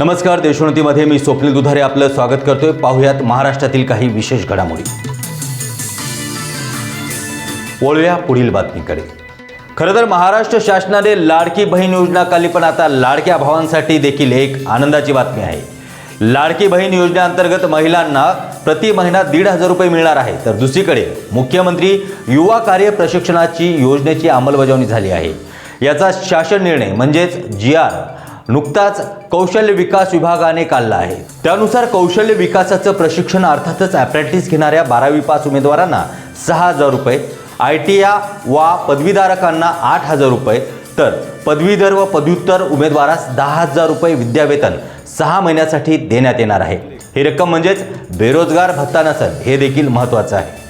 नमस्कार देशोन्नतीमध्ये मी स्वप्नील दुधारे आपलं स्वागत करतोय. पाहुयात महाराष्ट्रातील काही विशेष घडामोडी. वळूया पुढील बातमीकडे. खरं तर महाराष्ट्र शासनाने लाडकी बहीण योजनाखाली पण आता लाडक्या भावांसाठी देखील एक आनंदाची बातमी आहे. लाडकी बहीण योजनेअंतर्गत महिलांना प्रति महिना दीड हजार रुपये मिळणार आहे. तर दुसरीकडे मुख्यमंत्री युवा कार्य प्रशिक्षणाची योजनेची अंमलबजावणी झाली आहे. याचा शासन निर्णय म्हणजेच जी आर नुकताच कौशल्य विकास विभागाने काढला आहे. त्यानुसार कौशल्य विकासाचं प्रशिक्षण अर्थातच अप्रेंटिस घेणाऱ्या बारावी पास उमेदवारांना सहा हजार रुपये आय टी या वा पदवीधारकांना आठ हजार रुपये तर पदवीधर व पदव्युत्तर उमेदवारास दहा हजार रुपये विद्यावेतन सहा महिन्यासाठी देण्यात येणार आहे. ही रक्कम म्हणजेच बेरोजगार भत्ता नसेल हे देखील महत्त्वाचं आहे.